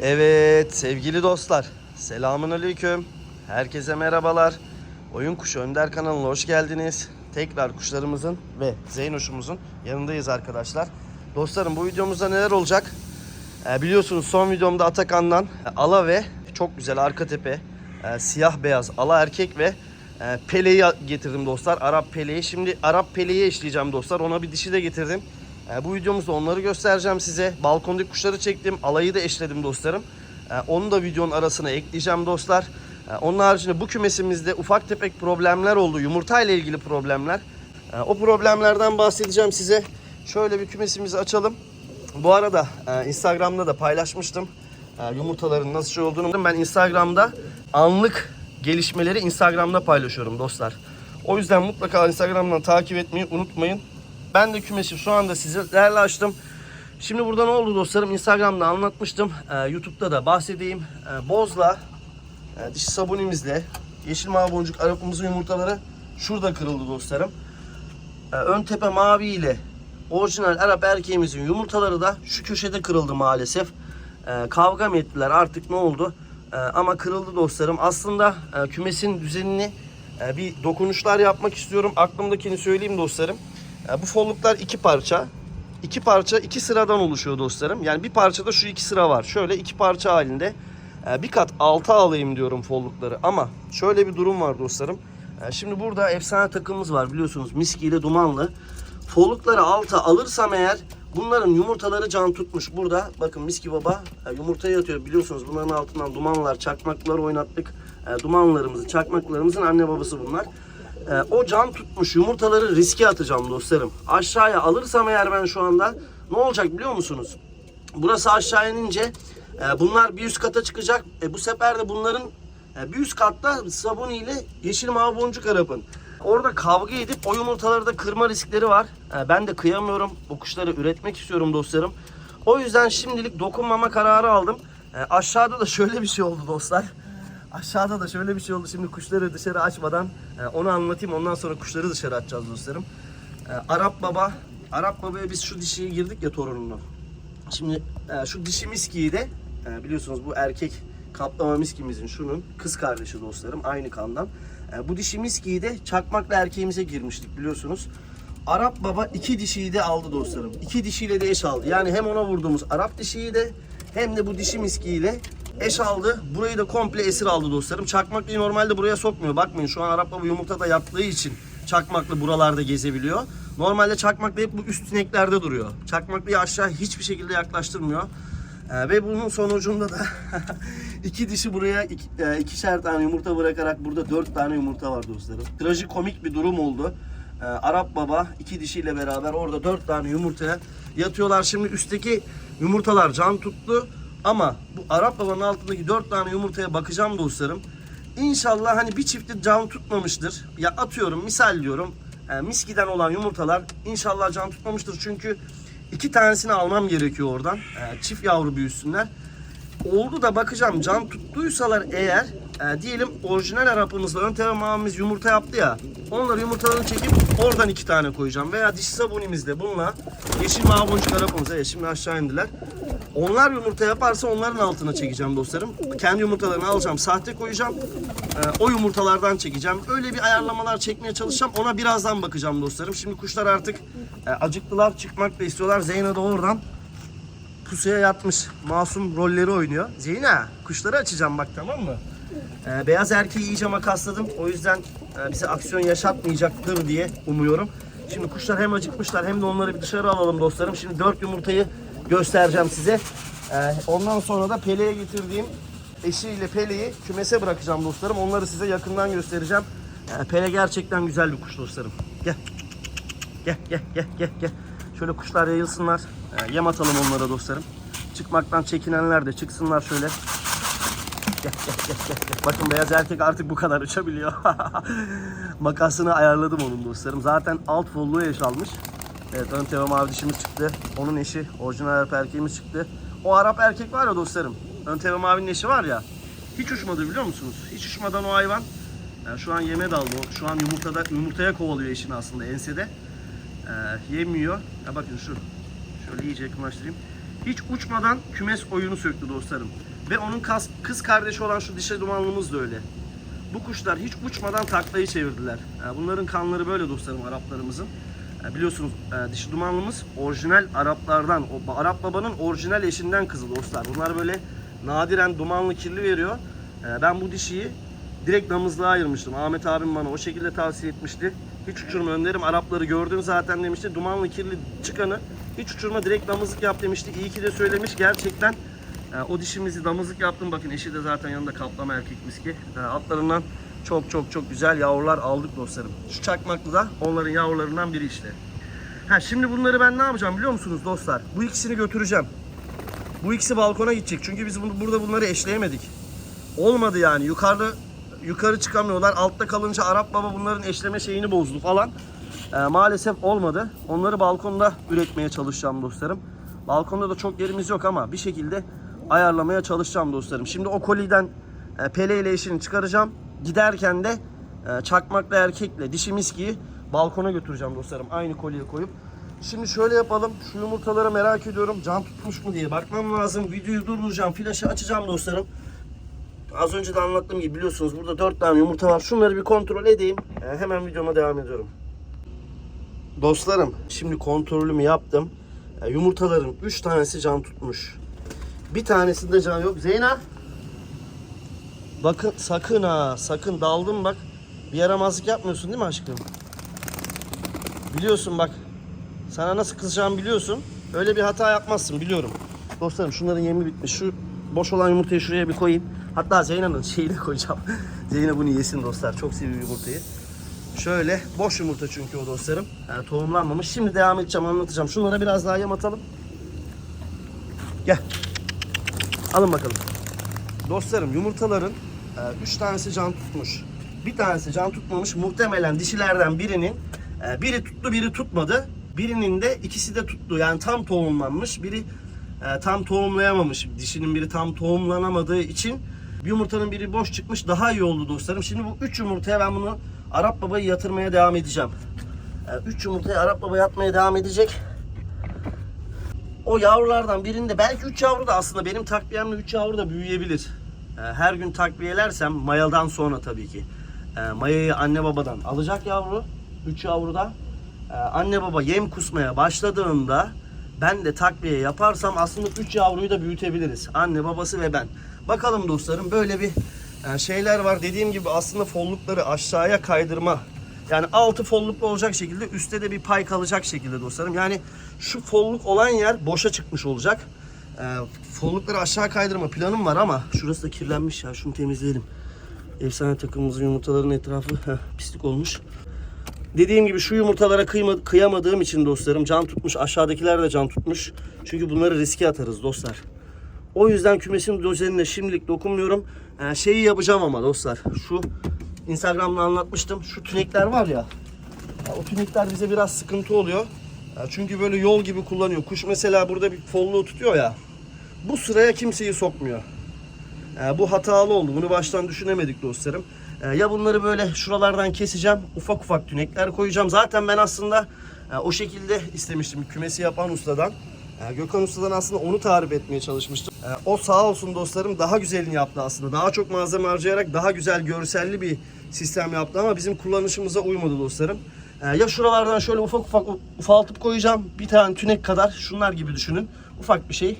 Evet sevgili dostlar. Selamun aleyküm. Herkese merhabalar. Oyun Kuşu Önder kanalına hoş geldiniz. Tekrar kuşlarımızın ve Zeynoş'umuzun yanındayız arkadaşlar. Dostlarım bu videomuzda neler olacak? Ee, biliyorsunuz son videomda Atakan'dan e, ala ve çok güzel arka tepe e, siyah beyaz ala erkek ve e, peleyi getirdim dostlar. Arap peleyi. Şimdi Arap peleyi eşleyeceğim dostlar. Ona bir dişi de getirdim. E, bu videomuzda onları göstereceğim size. Balkondaki kuşları çektim. Alayı da eşledim dostlarım. E, onu da videonun arasına ekleyeceğim dostlar. E, onun haricinde bu kümesimizde ufak tefek problemler oldu. Yumurta ile ilgili problemler. O problemlerden bahsedeceğim size. Şöyle bir kümesimizi açalım. Bu arada e, Instagram'da da paylaşmıştım. E, yumurtaların nasıl şey olduğunu. Ben Instagram'da anlık gelişmeleri Instagram'da paylaşıyorum dostlar. O yüzden mutlaka Instagram'dan takip etmeyi unutmayın. Ben de kümesi şu anda sizlerle açtım. Şimdi burada ne oldu dostlarım? Instagram'da anlatmıştım. E, YouTube'da da bahsedeyim. E, Bozla e, dişi sabunimizle yeşil mavi boncuk arapımızın yumurtaları şurada kırıldı dostlarım. E, ön tepe mavi ile orijinal Arap erkeğimizin yumurtaları da şu köşede kırıldı maalesef. E, kavga mı ettiler artık ne oldu? E, ama kırıldı dostlarım. Aslında e, kümesin düzenini e, bir dokunuşlar yapmak istiyorum. Aklımdakini söyleyeyim dostlarım. E, bu folluklar iki parça. İki parça iki sıradan oluşuyor dostlarım. Yani bir parçada şu iki sıra var. Şöyle iki parça halinde. E, bir kat alta alayım diyorum follukları. Ama şöyle bir durum var dostlarım. E, şimdi burada efsane takımımız var biliyorsunuz. Miski ile dumanlı. Follukları alta alırsam eğer bunların yumurtaları can tutmuş. Burada bakın Miski Baba e, yumurtayı atıyor. Biliyorsunuz bunların altından dumanlar, çakmaklar oynattık. E, dumanlarımızı, çakmaklarımızın anne babası bunlar. E, o can tutmuş yumurtaları riske atacağım dostlarım. Aşağıya alırsam eğer ben şu anda ne olacak biliyor musunuz? Burası aşağı inince e, bunlar bir üst kata çıkacak. E, bu sefer de bunların e, bir üst katta sabun ile yeşil mavi boncuk arapın. Orada kavga edip o yumurtaları da kırma riskleri var. E, ben de kıyamıyorum. Bu kuşları üretmek istiyorum dostlarım. O yüzden şimdilik dokunmama kararı aldım. E, aşağıda da şöyle bir şey oldu dostlar. Aşağıda da şöyle bir şey oldu. Şimdi kuşları dışarı açmadan e, onu anlatayım. Ondan sonra kuşları dışarı açacağız dostlarım. E, Arap baba, Arap babaya biz şu dişiyi girdik ya torununu. Şimdi e, şu dişi miskiyi de biliyorsunuz bu erkek kaplama miskimizin şunun kız kardeşi dostlarım aynı kandan. Bu dişi miskiyi de çakmakla erkeğimize girmiştik biliyorsunuz. Arap baba iki dişiyi de aldı dostlarım. İki dişiyle de eş aldı. Yani hem ona vurduğumuz Arap dişiyi de hem de bu dişi miskiyle eş aldı. Burayı da komple esir aldı dostlarım. Çakmaklıyı normalde buraya sokmuyor. Bakmayın şu an Arap baba yumurta da yaptığı için çakmaklı buralarda gezebiliyor. Normalde çakmaklı hep bu üst sineklerde duruyor. Çakmaklıyı aşağı hiçbir şekilde yaklaştırmıyor. Ee, ve bunun sonucunda da iki dişi buraya iki, e, ikişer tane yumurta bırakarak burada dört tane yumurta var dostlarım. Trajikomik bir durum oldu. Ee, Arap baba iki dişiyle beraber orada dört tane yumurtaya yatıyorlar. Şimdi üstteki yumurtalar can tuttu. Ama bu Arap babanın altındaki dört tane yumurtaya bakacağım dostlarım. İnşallah hani bir çifti can tutmamıştır. Ya atıyorum misal diyorum. e, miskiden olan yumurtalar inşallah can tutmamıştır. Çünkü iki tanesini almam gerekiyor oradan. E, çift yavru büyüsünler. Oldu da bakacağım can tuttuysalar eğer e, diyelim orijinal Arap'ımızla ön tevamamız yumurta yaptı ya. Onları yumurtalarını çekip oradan iki tane koyacağım. Veya dişi sabunimizle bununla yeşil mavi boncuk Arap'ımıza ya şimdi aşağı indiler. Onlar yumurta yaparsa onların altına çekeceğim dostlarım. Kendi yumurtalarını alacağım, sahte koyacağım. Ee, o yumurtalardan çekeceğim. Öyle bir ayarlamalar çekmeye çalışacağım. Ona birazdan bakacağım dostlarım. Şimdi kuşlar artık e, acıktılar, çıkmak da istiyorlar. Zeyna da oradan pusuya yatmış. Masum rolleri oynuyor. Zeyna, kuşları açacağım bak tamam mı? Ee, beyaz erkeği iyice makasladım. O yüzden e, bize aksiyon yaşatmayacaktır diye umuyorum. Şimdi kuşlar hem acıkmışlar hem de onları bir dışarı alalım dostlarım. Şimdi dört yumurtayı göstereceğim size. Ee, ondan sonra da Pele'ye getirdiğim eşiyle Pele'yi kümese bırakacağım dostlarım. Onları size yakından göstereceğim. Ee, Pele gerçekten güzel bir kuş dostlarım. Gel. Gel gel gel gel gel. Şöyle kuşlar yayılsınlar. Ee, yem atalım onlara dostlarım. Çıkmaktan çekinenler de çıksınlar şöyle. Gel, gel, gel, gel, gel. Bakın beyaz erkek artık bu kadar uçabiliyor. Makasını ayarladım onun dostlarım. Zaten alt folluğu eş almış. Evet ön teva mavi çıktı. Onun eşi orijinal Arap erkeğimiz çıktı. O Arap erkek var ya dostlarım. Ön teva mavinin eşi var ya. Hiç uçmadı biliyor musunuz? Hiç uçmadan o hayvan. Yani şu an yeme daldı. Şu an yumurtada yumurtaya kovalıyor eşini aslında ensede. Ee, yemiyor. Ya bakın şu. Şöyle iyice yakınlaştırayım. hiç uçmadan kümes oyunu söktü dostlarım. Ve onun kas- kız kardeşi olan şu dişe dumanlımız da öyle. Bu kuşlar hiç uçmadan taklayı çevirdiler. E, Bunların kanları böyle dostlarım Araplarımızın. E, Biliyorsunuz e, dişi dumanlımız orijinal Araplardan, o Arap babanın orijinal eşinden kızı dostlar. Bunlar böyle nadiren dumanlı kirli veriyor. E, Ben bu dişiyi direkt damızlığa ayırmıştım. Ahmet abim bana o şekilde tavsiye etmişti. Hiç uçurma önderim. Arapları gördün zaten demişti. Dumanlı kirli çıkanı hiç uçurma direkt damızlık yap demişti. İyi ki de söylemiş. Gerçekten e, o dişimizi damızlık yaptım. Bakın eşi de zaten yanında kaplama erkek miski. E, altlarından çok çok çok güzel yavrular aldık dostlarım. Şu çakmaklı da onların yavrularından biri işte. Ha şimdi bunları ben ne yapacağım biliyor musunuz dostlar? Bu ikisini götüreceğim. Bu ikisi balkona gidecek. Çünkü biz bunu, burada bunları eşleyemedik. Olmadı yani. Yukarıda yukarı çıkamıyorlar. Altta kalınca Arap baba bunların eşleme şeyini bozdu falan. Ee, maalesef olmadı. Onları balkonda üretmeye çalışacağım dostlarım. Balkonda da çok yerimiz yok ama bir şekilde ayarlamaya çalışacağım dostlarım. Şimdi o koliden e, pele ile eşini çıkaracağım. Giderken de e, çakmakla erkekle dişi miskiyi balkona götüreceğim dostlarım. Aynı kolye koyup. Şimdi şöyle yapalım. Şu yumurtaları merak ediyorum. Can tutmuş mu diye bakmam lazım. Videoyu durduracağım. Flaşı açacağım dostlarım. Az önce de anlattığım gibi biliyorsunuz burada 4 tane yumurta var. Şunları bir kontrol edeyim. Ee, hemen videoma devam ediyorum. Dostlarım şimdi kontrolümü yaptım. Ee, yumurtaların 3 tanesi can tutmuş. Bir tanesinde can yok. Zeyna. Bakın sakın ha sakın daldım bak. Bir yaramazlık yapmıyorsun değil mi aşkım? Biliyorsun bak. Sana nasıl kızacağımı biliyorsun. Öyle bir hata yapmazsın biliyorum. Dostlarım şunların yemi bitmiş. Şu boş olan yumurtayı şuraya bir koyayım. Hatta Zeynep'in şeyini koyacağım. Zeynep bunu yesin dostlar. Çok seviyor yumurtayı. Şöyle boş yumurta çünkü o dostlarım. Yani tohumlanmamış. Şimdi devam edeceğim anlatacağım. Şunlara biraz daha yem atalım. Gel. Alın bakalım. Dostlarım yumurtaların 3 tanesi can tutmuş. Bir tanesi can tutmamış. Muhtemelen dişilerden birinin e, biri tuttu biri tutmadı. Birinin de ikisi de tuttu. Yani tam tohumlanmış. Biri e, tam tohumlayamamış. Dişinin biri tam tohumlanamadığı için yumurtanın biri boş çıkmış. Daha iyi oldu dostlarım. Şimdi bu 3 yumurtaya ben bunu Arap babayı yatırmaya devam edeceğim. 3 yumurtaya Arap baba yatmaya devam edecek. O yavrulardan birinde belki 3 yavru da aslında benim takviyemle 3 yavru da büyüyebilir. Ee, Her gün takviyelersem mayadan sonra tabii ki. Ee, Mayayı anne babadan alacak yavru. 3 yavru da. Ee, Anne baba yem kusmaya başladığında ben de takviye yaparsam aslında 3 yavruyu da büyütebiliriz. Anne babası ve ben. Bakalım dostlarım böyle bir e, şeyler var. Dediğim gibi aslında follukları aşağıya kaydırma yani altı folluklu olacak şekilde üstte de bir pay kalacak şekilde dostlarım. Yani şu folluk olan yer boşa çıkmış olacak. Ee, follukları aşağı kaydırma planım var ama şurası da kirlenmiş ya şunu temizleyelim. Efsane takımımızın yumurtaların etrafı heh, pislik olmuş. Dediğim gibi şu yumurtalara kıyma, kıyamadığım için dostlarım can tutmuş. Aşağıdakiler de can tutmuş. Çünkü bunları riske atarız dostlar. O yüzden kümesin düzenine şimdilik dokunmuyorum. Ee, şeyi yapacağım ama dostlar. Şu Instagram'da anlatmıştım. Şu tünekler var ya. ya o tünekler bize biraz sıkıntı oluyor. Ya çünkü böyle yol gibi kullanıyor. Kuş mesela burada bir folluğu tutuyor ya. Bu sıraya kimseyi sokmuyor. Ee, bu hatalı oldu. Bunu baştan düşünemedik dostlarım. Ee, ya bunları böyle şuralardan keseceğim. Ufak ufak tünekler koyacağım. Zaten ben aslında e, o şekilde istemiştim kümesi yapan ustadan. E, Gökhan Usta'dan aslında onu tarif etmeye çalışmıştım. E, O sağ olsun dostlarım daha güzelini yaptı aslında. Daha çok malzeme harcayarak daha güzel görselli bir sistem yaptı ama bizim kullanışımıza uymadı dostlarım. E, Ya şuralardan şöyle ufak ufak ufaltıp koyacağım. Bir tane tünek kadar şunlar gibi düşünün. Ufak bir şey.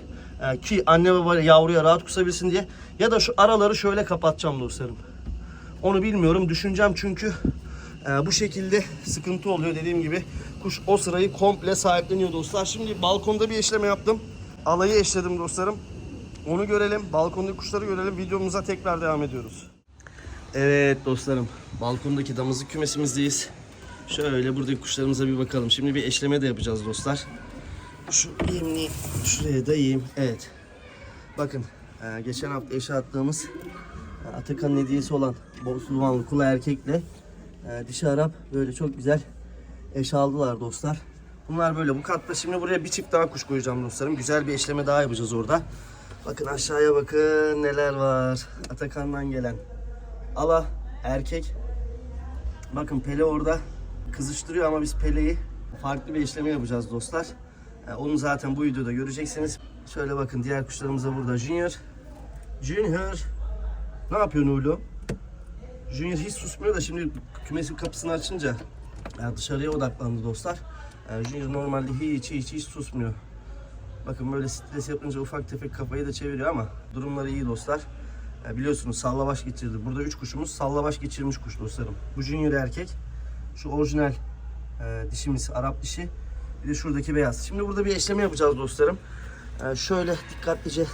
Ki anne baba yavruya rahat kusabilsin diye. Ya da şu araları şöyle kapatacağım dostlarım. Onu bilmiyorum. Düşüneceğim çünkü e, bu şekilde sıkıntı oluyor dediğim gibi. Kuş o sırayı komple sahipleniyor dostlar. Şimdi balkonda bir eşleme yaptım. Alayı eşledim dostlarım. Onu görelim. Balkondaki kuşları görelim. Videomuza tekrar devam ediyoruz. Evet dostlarım. Balkondaki damızlık kümesimizdeyiz. Şöyle buradaki kuşlarımıza bir bakalım. Şimdi bir eşleme de yapacağız dostlar. Şu yemliği şuraya dayayayım. Evet. Bakın e, geçen hafta eşe attığımız Atakan'ın hediyesi olan Bosluvanlı kula erkekle e, dişi Arap böyle çok güzel eş aldılar dostlar. Bunlar böyle bu katta şimdi buraya bir çift daha kuş koyacağım dostlarım. Güzel bir eşleme daha yapacağız orada. Bakın aşağıya bakın neler var. Atakan'dan gelen. Ala erkek. Bakın Pele orada kızıştırıyor ama biz Pele'yi farklı bir işleme yapacağız dostlar. E, Onu zaten bu videoda göreceksiniz. Şöyle bakın diğer kuşlarımız da burada. Junior. Junior. Ne yapıyorsun oğlum? Junior hiç susmuyor da şimdi kümesin kapısını açınca yani dışarıya odaklandı dostlar. Yani Junior normalde hiç hiç hiç susmuyor. Bakın böyle stres yapınca ufak tefek kafayı da çeviriyor ama durumları iyi dostlar. Ya biliyorsunuz sallabaş geçirdi. Burada üç kuşumuz sallabaş geçirmiş kuş dostlarım. Bu junior erkek. Şu orijinal e, dişimiz Arap dişi. Bir de şuradaki beyaz. Şimdi burada bir eşleme yapacağız dostlarım. E, şöyle dikkatlice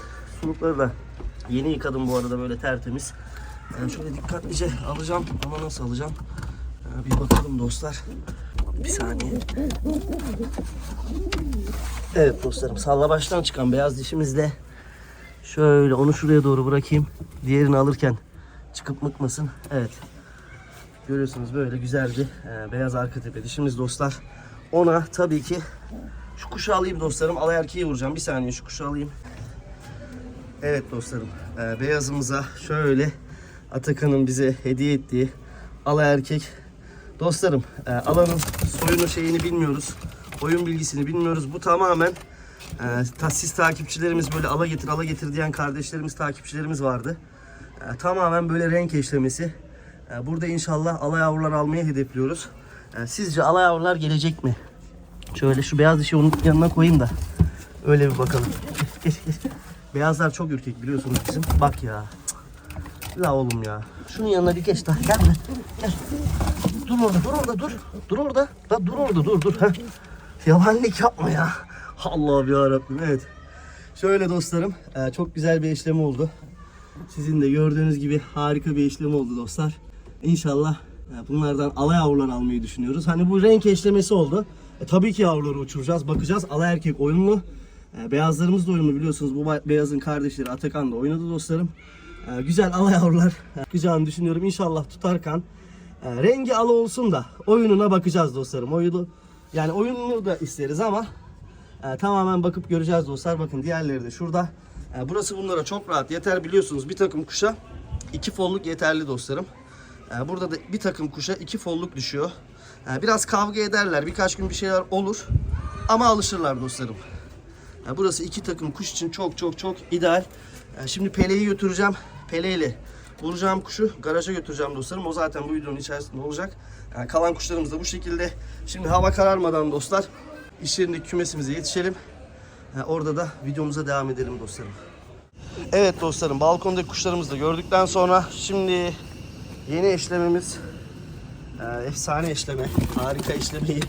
sulukları da yeni yıkadım bu arada böyle tertemiz. E, şöyle dikkatlice alacağım ama nasıl alacağım? E, bir bakalım dostlar. Bir saniye. Evet dostlarım sallabaştan çıkan beyaz dişimizle şöyle onu şuraya doğru bırakayım. Diğerini alırken çıkıp mıkmasın. Evet. Görüyorsunuz böyle güzel bir e, beyaz arka tepe dişimiz dostlar. Ona tabii ki şu kuşu alayım dostlarım. Alay erkeği vuracağım. Bir saniye şu kuşu alayım. Evet dostlarım. e, beyazımıza şöyle Atakan'ın bize hediye ettiği alay erkek. Dostlarım e, alanın soyunu şeyini bilmiyoruz. Oyun bilgisini bilmiyoruz. Bu tamamen e, ta- siz takipçilerimiz böyle ala getir ala getir diyen kardeşlerimiz takipçilerimiz vardı. E, tamamen böyle renk eşlemesi. E, burada inşallah ala yavrular almayı hedefliyoruz. E, sizce ala yavrular gelecek mi? Şöyle şu beyaz dişi onun yanına koyayım da öyle bir bakalım. Beyazlar çok ürkek biliyorsunuz bizim. Bak ya. La oğlum ya. Şunun yanına bir geç daha. Gel be. Gel. Dur orada, dur orada, dur. Dur orada. La dur orada, dur, dur. Heh. Yabancılık yapma ya. Allah'ım ya Rabbim. Evet. Şöyle dostlarım, e, çok güzel bir işlem oldu. Sizin de gördüğünüz gibi harika bir işlem oldu dostlar. İnşallah e, bunlardan ala yavrular almayı düşünüyoruz. Hani bu renk eşlemesi oldu. E, tabii ki yavruları uçuracağız, bakacağız. Ala erkek oyunlu. E, beyazlarımız da oyunlu biliyorsunuz. Bu beyazın kardeşleri Atakan da oynadı dostlarım. E, güzel ala yavrular e, çıkacağını düşünüyorum. İnşallah tutarken e, rengi ala olsun da oyununa bakacağız dostlarım. Oyunu yani oyununu da isteriz ama e, tamamen bakıp göreceğiz dostlar. Bakın diğerleri de şurada. E, burası bunlara çok rahat yeter biliyorsunuz. Bir takım kuşa iki folluk yeterli dostlarım. E, burada da bir takım kuşa iki folluk düşüyor. E, biraz kavga ederler. Birkaç gün bir şeyler olur. Ama alışırlar dostlarım. E, burası iki takım kuş için çok çok çok ideal. E, şimdi Pele'yi götüreceğim. Pele ile vuracağım kuşu garaja götüreceğim dostlarım. O zaten bu videonun içerisinde olacak. Yani kalan kuşlarımız da bu şekilde. Şimdi hava kararmadan dostlar iş yerindeki kümesimize yetişelim. E, orada da videomuza devam edelim dostlarım. Evet dostlarım balkondaki kuşlarımızı da gördükten sonra şimdi yeni eşlememiz e, efsane eşleme harika eşlemeyi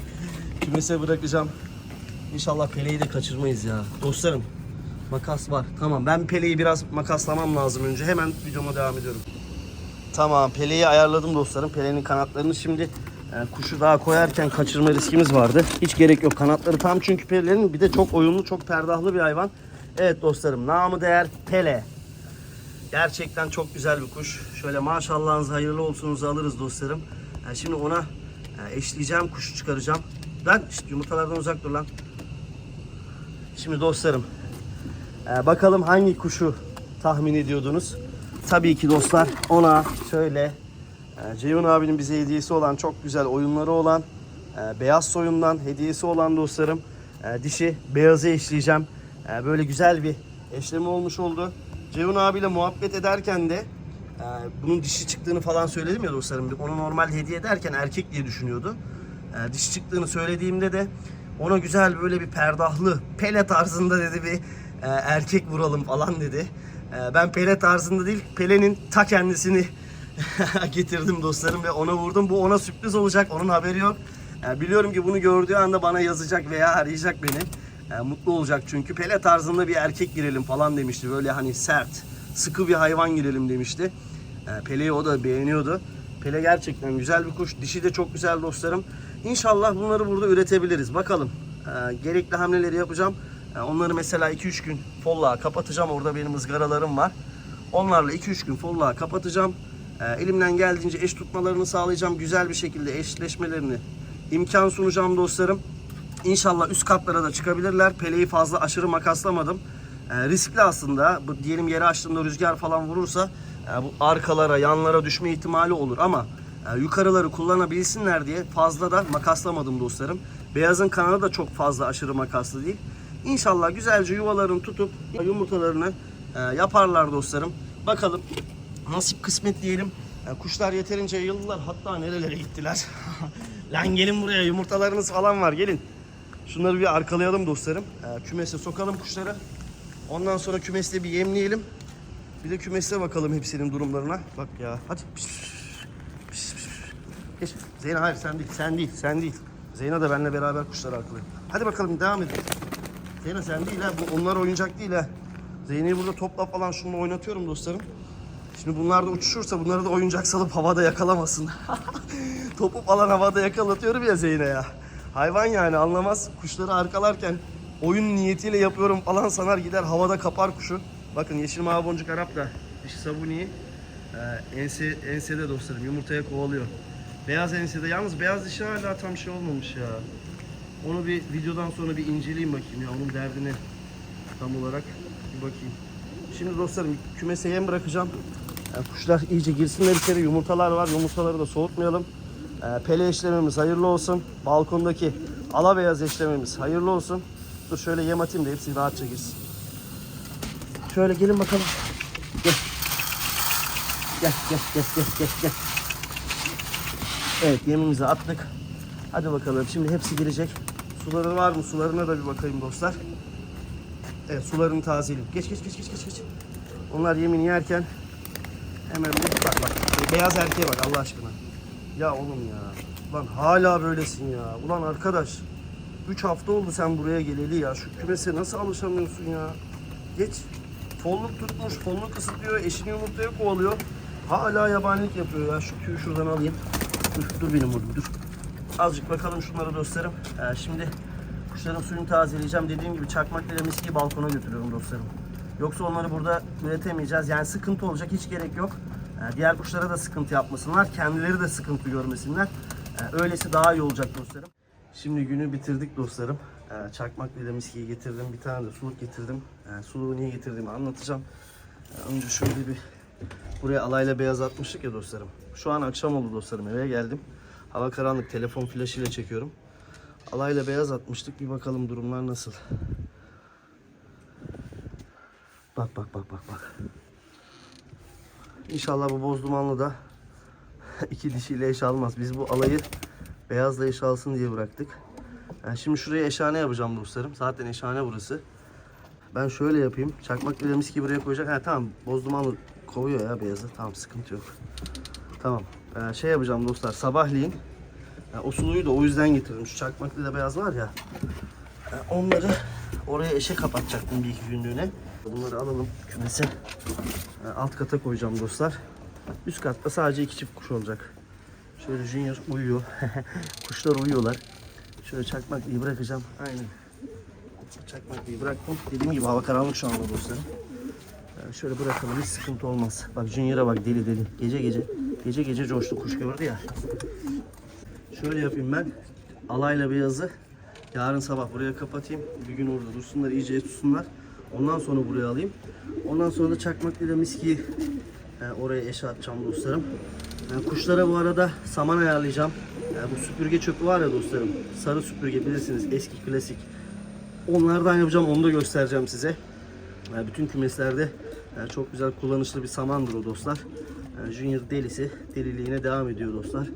kümese bırakacağım. İnşallah Pele'yi de kaçırmayız ya. Dostlarım makas var. Tamam ben Pele'yi biraz makaslamam lazım önce. Hemen videoma devam ediyorum. Tamam Pele'yi ayarladım dostlarım. Pele'nin kanatlarını şimdi e, kuşu daha koyarken kaçırma riskimiz vardı. Hiç gerek yok. Kanatları tam çünkü Pele'nin bir de çok oyunlu, çok perdahlı bir hayvan. Evet dostlarım namı değer Pele. Gerçekten çok güzel bir kuş. Şöyle maşallahınız hayırlı olsunuzu alırız dostlarım. E, şimdi ona e, eşleyeceğim, kuşu çıkaracağım. Lan şşt, yumurtalardan uzak dur lan. Şimdi dostlarım ee, bakalım hangi kuşu tahmin ediyordunuz? Tabii ki dostlar ona şöyle e, Ceyhun abinin bize hediyesi olan çok güzel oyunları olan e, beyaz soyundan hediyesi olan dostlarım e, dişi beyazı eşleyeceğim. E, böyle güzel bir eşleme olmuş oldu. Ceyhun abiyle muhabbet ederken de e, bunun dişi çıktığını falan söyledim ya dostlarım. Onu normal hediye ederken erkek diye düşünüyordu. E, dişi çıktığını söylediğimde de ona güzel böyle bir perdahlı pele tarzında dedi bir e, erkek vuralım falan dedi. E, ben pele tarzında değil Pele'nin ta kendisini getirdim dostlarım ve ona vurdum. Bu ona sürpriz olacak onun haberi yok. E, biliyorum ki bunu gördüğü anda bana yazacak veya arayacak beni. E, mutlu olacak çünkü Pele tarzında bir erkek girelim falan demişti. Böyle hani sert, sıkı bir hayvan girelim demişti. E, Pele'yi o da beğeniyordu. Pele gerçekten güzel bir kuş. Dişi de çok güzel dostlarım. İnşallah bunları burada üretebiliriz. Bakalım. E, gerekli hamleleri yapacağım. Onları mesela 2-3 gün folluğa kapatacağım. Orada benim ızgaralarım var. Onlarla 2-3 gün folluğa kapatacağım. Elimden geldiğince eş tutmalarını sağlayacağım. Güzel bir şekilde eşleşmelerini imkan sunacağım dostlarım. İnşallah üst katlara da çıkabilirler. Peleyi fazla aşırı makaslamadım. Riskli aslında. Diyelim yere açtığında rüzgar falan vurursa bu arkalara, yanlara düşme ihtimali olur ama yukarıları kullanabilsinler diye fazla da makaslamadım dostlarım. Beyazın kanadı da çok fazla aşırı makaslı değil. İnşallah güzelce yuvalarını tutup yumurtalarını e, yaparlar dostlarım. Bakalım nasip kısmet diyelim. E, kuşlar yeterince yayıldılar. Hatta nerelere gittiler. Lan gelin buraya yumurtalarınız falan var gelin. Şunları bir arkalayalım dostlarım. E, kümese sokalım kuşları. Ondan sonra kümeste bir yemleyelim. Bir de kümeste bakalım hepsinin durumlarına. Bak ya hadi. Geç. Zeyna hayır sen değil, sen değil, sen değil. Zeyna da benimle beraber kuşları arkalıyor. Hadi bakalım devam edin. Zeyna sen değil ha, bu onlar oyuncak değil ha. Zeyna'yı burada topla falan şununla oynatıyorum dostlarım. Şimdi bunlar da uçuşursa bunları da oyuncak salıp havada yakalamasın. Topu falan havada yakalatıyorum ya Zeyna'ya. Hayvan yani anlamaz. Kuşları arkalarken oyun niyetiyle yapıyorum falan sanar gider havada kapar kuşu. Bakın yeşil mavi boncuk Arap da dişi sabuniyi e, ense, ensede dostlarım yumurtaya kovalıyor. Beyaz ensede yalnız beyaz dişi hala tam şey olmamış ya. Onu bir videodan sonra bir inceleyeyim bakayım ya onun derdini tam olarak bir bakayım. Şimdi dostlarım kümese yem bırakacağım. Yani kuşlar iyice girsinler içeri. Yumurtalar var. Yumurtaları da soğutmayalım. Ee, pele eşlememiz hayırlı olsun. Balkondaki ala beyaz eşlememiz hayırlı olsun. Dur şöyle yem atayım da hepsi rahatça girsin. Şöyle gelin bakalım. Gel. Gel gel gel gel gel gel. Evet yemimizi attık. Hadi bakalım şimdi hepsi girecek. Suları var mı? Sularına da bir bakayım dostlar. Evet sularını tazeleyeyim. Geç geç geç geç geç geç. Onlar yemini yerken hemen bir bak bak. Beyaz erkeğe bak Allah aşkına. Ya oğlum ya. Lan hala böylesin ya. Ulan arkadaş. 3 hafta oldu sen buraya geleli ya. Şu kümese nasıl alışamıyorsun ya? Geç. Folluk tutmuş, folluk kısıtlıyor, eşini yumurtaya kovalıyor. Hala yabanilik yapıyor ya. Şu tüyü şuradan alayım. Dur, dur benim oğlum, dur. Azıcık bakalım şunları dostlarım. Ee, şimdi kuşların suyunu tazeleyeceğim. Dediğim gibi çakmak ile miskiyi balkona götürüyorum dostlarım. Yoksa onları burada üretemeyeceğiz. Yani sıkıntı olacak hiç gerek yok. Ee, diğer kuşlara da sıkıntı yapmasınlar. Kendileri de sıkıntı görmesinler. Ee, öylesi daha iyi olacak dostlarım. Şimdi günü bitirdik dostlarım. Ee, çakmak miskiyi getirdim. Bir tane de suluk getirdim. Ee, suluğu niye getirdiğimi anlatacağım. Ee, önce şöyle bir buraya alayla beyaz atmıştık ya dostlarım. Şu an akşam oldu dostlarım eve geldim. Hava karanlık telefon flaşıyla çekiyorum. Alayla beyaz atmıştık. Bir bakalım durumlar nasıl. Bak bak bak bak bak. İnşallah bu boz dumanlı da iki dişiyle eş almaz. Biz bu alayı beyazla eş alsın diye bıraktık. Yani şimdi şuraya eşhane yapacağım dostlarım. Zaten eşhane burası. Ben şöyle yapayım. Çakmak ile miski buraya koyacak. Ha tamam boz dumanlı kovuyor ya beyazı. Tamam sıkıntı yok. Tamam. Ee, şey yapacağım dostlar sabahleyin. Yani o suluyu da o yüzden getirdim. Şu çakmaklı da beyaz var ya. Yani onları oraya eşe kapatacaktım bir iki günlüğüne. Bunları alalım kümese. Yani alt kata koyacağım dostlar. Üst katta sadece iki çift kuş olacak. Şöyle Junior uyuyor. Kuşlar uyuyorlar. Şöyle çakmaklıyı bırakacağım. Aynen. Çakmaklıyı bıraktım. Dediğim gibi hava karanlık şu anda dostlarım. Yani şöyle bırakalım hiç sıkıntı olmaz. Bak Junior'a bak deli deli. Gece gece gece gece coştu kuş gördü ya. Şöyle yapayım ben. Alayla beyazı yarın sabah buraya kapatayım. Bir gün orada dursunlar iyice tutsunlar. Ondan sonra buraya alayım. Ondan sonra da çakmaklıyla miskiyi e, oraya eşe atacağım dostlarım. E, kuşlara bu arada saman ayarlayacağım. E, bu süpürge çöpü var ya dostlarım. Sarı süpürge bilirsiniz eski klasik. Onlardan yapacağım onu da göstereceğim size. E, bütün kümeslerde e, çok güzel kullanışlı bir samandır o dostlar. E, Junior delisi deliliğine devam ediyor dostlar.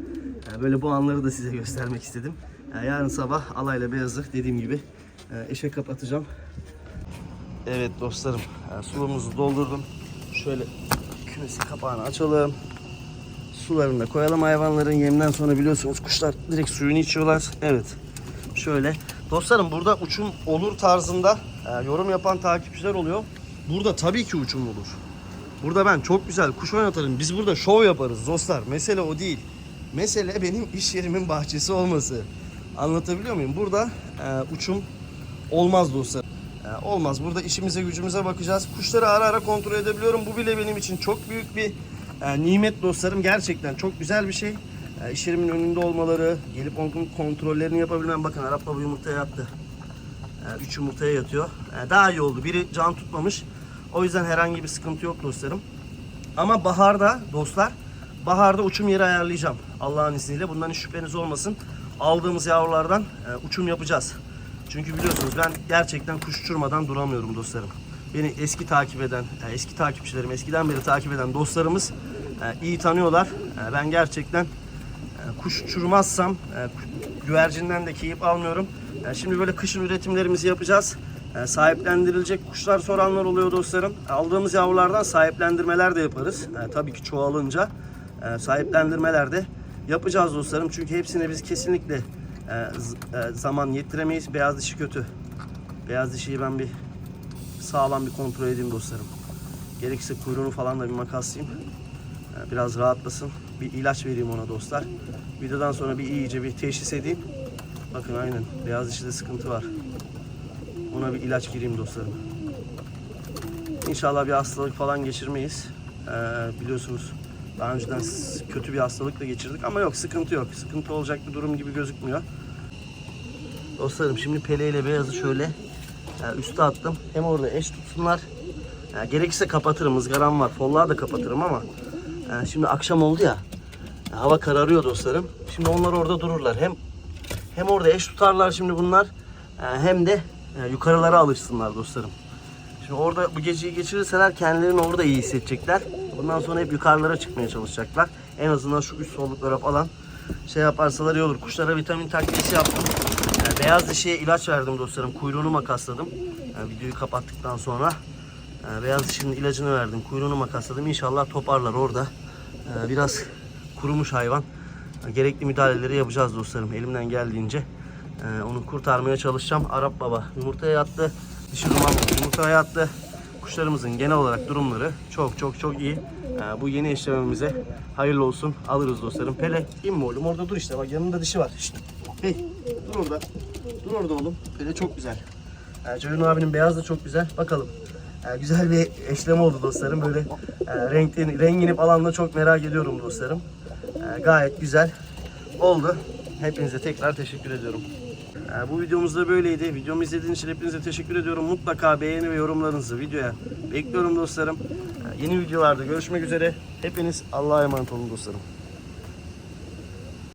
E, böyle bu anları da size göstermek istedim. E, yarın sabah alayla beyazı dediğim gibi e, eşe kapatacağım. Evet dostlarım e, suluğumuzu doldurdum. Şöyle kümesi kapağını açalım. Sularını da koyalım hayvanların yemden sonra biliyorsunuz kuşlar direkt suyunu içiyorlar. Evet şöyle. Dostlarım burada uçum olur tarzında e, yorum yapan takipçiler oluyor. Burada tabii ki uçum olur. Burada ben çok güzel kuş oynatırım. Biz burada şov yaparız dostlar. Mesele o değil. Mesele benim iş yerimin bahçesi olması. Anlatabiliyor muyum? Burada e, uçum olmaz dostlar. E, olmaz. Burada işimize gücümüze bakacağız. Kuşları ara ara kontrol edebiliyorum. Bu bile benim için çok büyük bir e, nimet dostlarım. Gerçekten çok güzel bir şey. E, iş yerimin önünde olmaları, gelip onun kontrollerini yapabilmem. Bakın Arap baba yumurtaya yattı. 3 yumurtaya yatıyor. E, daha iyi oldu. Biri can tutmamış. O yüzden herhangi bir sıkıntı yok dostlarım. Ama baharda dostlar, baharda uçum yeri ayarlayacağım. Allah'ın izniyle. Bundan hiç şüpheniz olmasın. Aldığımız yavrulardan e, uçum yapacağız. Çünkü biliyorsunuz ben gerçekten kuş uçurmadan duramıyorum dostlarım. Beni eski takip eden, e, eski takipçilerim, eskiden beri takip eden dostlarımız e, iyi tanıyorlar. E, Ben gerçekten e, kuş uçurmazsam e, güvercinden de keyif almıyorum. E, Şimdi böyle kışın üretimlerimizi yapacağız. E, Sahiplendirilecek kuşlar soranlar oluyor dostlarım. Aldığımız yavrulardan sahiplendirmeler de yaparız. E, Tabii ki çoğalınca e, sahiplendirmeler de yapacağız dostlarım. Çünkü hepsine biz kesinlikle e, e, zaman yettiremeyiz. Beyaz dişi kötü. Beyaz dişiyi ben bir sağlam bir kontrol edeyim dostlarım. Gerekirse kuyruğunu falan da bir makaslayayım. Ee, Biraz rahatlasın. Bir ilaç vereyim ona dostlar. Videodan sonra bir iyice bir teşhis edeyim. Bakın aynen beyaz dişide sıkıntı var. Ona bir ilaç gireyim dostlarım. İnşallah bir hastalık falan geçirmeyiz. Ee, biliyorsunuz daha önceden kötü bir hastalık da geçirdik ama yok sıkıntı yok. Sıkıntı olacak bir durum gibi gözükmüyor. Dostlarım şimdi Pele ile Beyaz'ı şöyle e, üste attım. Hem orada eş tutsunlar. E, gerekirse kapatırım. ızgaram var. Follar da kapatırım ama e, şimdi akşam oldu ya. hava kararıyor dostlarım. Şimdi onlar orada dururlar. Hem hem orada eş tutarlar şimdi bunlar. hem de e, yukarılara alışsınlar dostlarım. Şimdi orada bu geceyi geçirirseler kendilerini orada iyi hissedecekler. Bundan sonra hep yukarılara çıkmaya çalışacaklar. En azından şu üst solluklara falan şey yaparsalar iyi olur. Kuşlara vitamin takviyesi yaptım. Ee, beyaz dişiye ilaç verdim dostlarım. Kuyruğunu makasladım. Ee, videoyu kapattıktan sonra ee, beyaz dişinin ilacını verdim. Kuyruğunu makasladım. İnşallah toparlar orada. Ee, biraz kurumuş hayvan. Ee, gerekli müdahaleleri yapacağız dostlarım. Elimden geldiğince ee, onu kurtarmaya çalışacağım. Arap baba yumurtaya yattı. Dişi duman yumurtaya yattı. Kuşlarımızın genel olarak durumları çok çok çok iyi. Ee, bu yeni eşlememize hayırlı olsun. Alırız dostlarım. Pele inme oğlum orada dur işte bak yanında dişi var. Şşt. Hey dur orada. Dur orada oğlum. Pele çok güzel. Ee, Ceyhun abinin beyaz da çok güzel. Bakalım. Ee, güzel bir eşleme oldu dostlarım. Böyle e, renklerini, rengini falan da çok merak ediyorum dostlarım. Ee, gayet güzel oldu. Hepinize tekrar teşekkür ediyorum. Ee, bu videomuz da böyleydi. Videomu izlediğiniz için hepinize teşekkür ediyorum. Mutlaka beğeni ve yorumlarınızı videoya bekliyorum dostlarım. Ee, yeni videolarda görüşmek üzere. Hepiniz Allah'a emanet olun dostlarım.